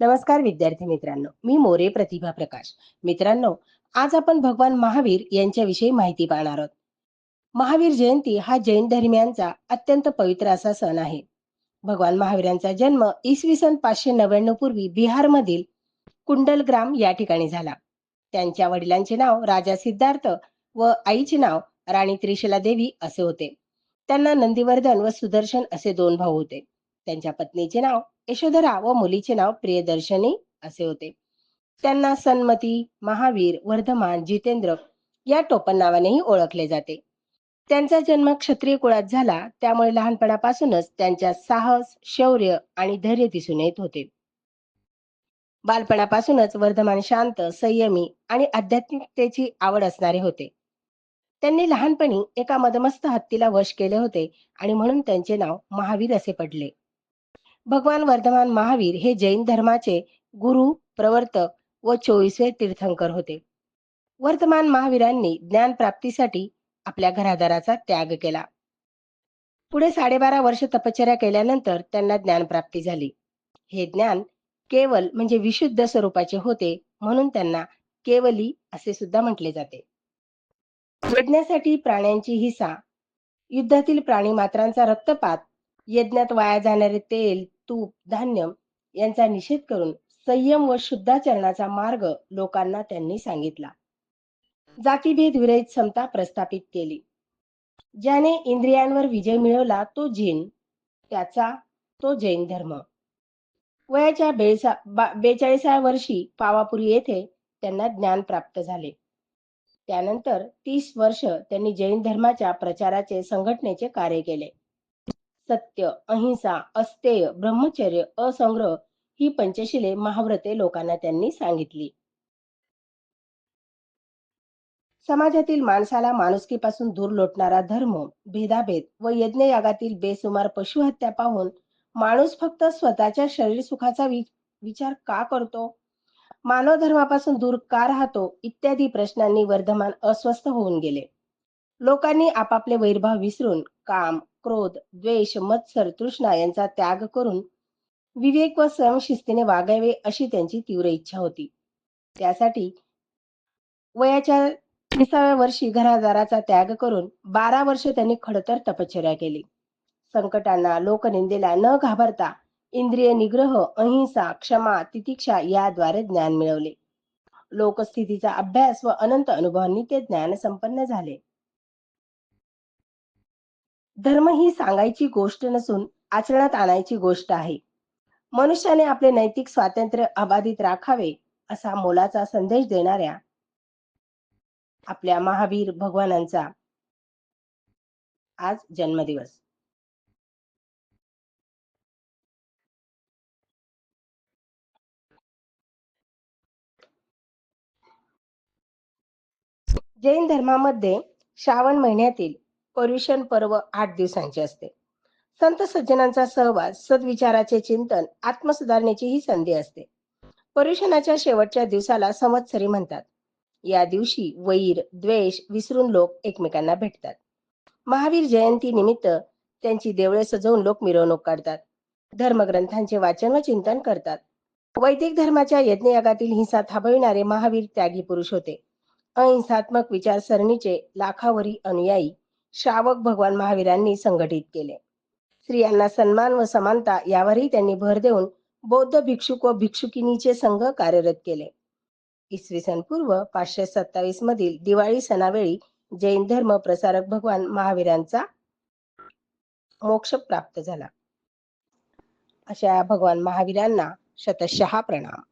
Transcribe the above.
नमस्कार विद्यार्थी मित्रांनो मी मोरे प्रतिभा प्रकाश. मित्रांनो आज आपण भगवान महावीर यांच्याविषयी माहिती पाहणार आहोत. महावीर जयंती हा जैन धर्मियांचा अत्यंत पवित्र असा सण आहे. भगवान महावीरांचा जन्म इसवी सन पाचशे नव्याण्णव पूर्वी बिहारमधील कुंडलग्राम या ठिकाणी झाला. त्यांच्या वडिलांचे नाव राजा सिद्धार्थ व आईचे नाव राणी त्रिशला देवी असे होते. त्यांना नंदीवर्धन व सुदर्शन असे दोन भाऊ होते. त्यांच्या पत्नीचे नाव यशोधरा व मुलीचे नाव प्रियदर्शनी असे होते. त्यांना सन्मती महावीर वर्धमान जितेंद्र या टोपण नावानेही ओळखले जाते. त्यांचा जन्म क्षत्रिय कुळात झाला त्यामुळे लहानपणापासूनच त्यांच्या साहस शौर्य आणि धैर्य दिसून येत होते. बालपणापासूनच वर्धमान शांत संयमी आणि आध्यात्मिकतेची आवड असणारे होते. त्यांनी लहानपणी एका मदमस्त हत्तीला वश केले होते आणि म्हणून त्यांचे नाव महावीर असे पडले. भगवान वर्धमान महावीर हे जैन धर्माचे गुरु प्रवर्तक व चोवीसवे तीर्थंकर होते. वर्तमान महावीरांनी ज्ञान प्राप्तीसाठी आपल्या घरादाराचा त्याग केला. पुढे साडेबारा वर्ष तपश्चर्या केल्यानंतर त्यांना ज्ञान प्राप्ती झाली. हे ज्ञान केवल म्हणजे विशुद्ध स्वरूपाचे होते म्हणून त्यांना केवली असे सुद्धा म्हटले जाते. यज्ञासाठी प्राण्यांची हिसा युद्धातील प्राणी मात्रांचा रक्तपात यज्ञात वाया जाणारे तेल तूप धान्य यांचा निषेध करून संयम व शुद्धाचरणाचा मार्ग लोकांना त्यांनी सांगितला. जातीभेद विरहित समता प्रस्थापित केली. ज्याने इंद्रियांवर विजय मिळवला तो जिन त्याचा तो जैन धर्म. वयाच्या बेसा बेचाळीसाव्या वर्षी पावापुरी येथे त्यांना ज्ञान प्राप्त झाले. त्यानंतर तीस वर्ष त्यांनी जैन धर्माच्या प्रचाराचे संघटनेचे कार्य केले. सत्य अहिंसा अस्तेय ब्रह्मचर्य असंग्रह ही पंचशिले महाव्रते लोकांना त्यांनी सांगितली. समाजातील माणसाला माणुसकीपासून दूर लोटणारा धर्म भेदाभेद व यज्ञयागातील बेसुमार पशुहत्या पाहून माणूस फक्त स्वतःच्या शरीर सुखाचा विचार का करतो? मानव धर्मापासून दूर का राहतो? इत्यादी प्रश्नांनी वर्धमान अस्वस्थ होऊन गेले. लोकांनी आपापले वैरभाव विसरून काम क्रोध द्वेष मत्सर तृष्णा यांचा त्याग करून विवेक व स्वयंशिस्तीने वागावे अशी त्यांची तीव्र इच्छा होती. त्यासाठी वयाच्या तिसाव्या वर्षी घरादाराचा त्याग करून बारा वर्ष त्यांनी खडतर तपश्चर्या केली. संकटांना लोकनिंदेला न घाबरता इंद्रिय निग्रह अहिंसा क्षमा तितिक्षा याद्वारे ज्ञान मिळवले. लोकस्थितीचा अभ्यास व अनंत अनुभवांनी ते ज्ञान संपन्न झाले. धर्म ही सांगायची गोष्ट नसून आचरणात आणायची गोष्ट आहे. मनुष्याने आपले नैतिक स्वातंत्र्य अबाधित राखावे असा मोलाचा संदेश देणाऱ्या आपल्या महावीर भगवानांचा आज जन्मदिवस. जैन धर्मामध्ये श्रावण महिन्यातील पर्युषण पर्व आठ दिवसांचे असते. संत सज्जनांचा सहवास सद्विचाराचे चिंतन आत्मसुधारणेची ही संधी असते. पर्युषणाच्या शेवटच्या दिवसाला संवत्सरी म्हणतात. या दिवशी वैर द्वेष विसरून लोक एकमेकांना भेटतात. महावीर जयंती निमित्त त्यांची देवळे सजवून लोक मिरवणूक काढतात. धर्मग्रंथांचे वाचन व चिंतन करतात. वैदिक धर्माच्या यज्ञयागातील हिंसा थांबविणारे महावीर त्यागी पुरुष होते. अहिंसात्मक विचारसरणीचे लाखावरी अनुयायी श्रावक भगवान महावीरांनी संघटित केले. स्त्रियांना सन्मान व समानता यावरही त्यांनी भर देऊन बौद्ध भिक्षुक व भिक्षुकिनीचे संघ कार्यरत केले. इसवी सन पूर्व पाचशे सत्तावीस मधील दिवाळी सणावेळी जैन धर्म प्रसारक भगवान महावीरांचा मोक्ष प्राप्त झाला. अशा भगवान महावीरांना शतशहा प्रणाम.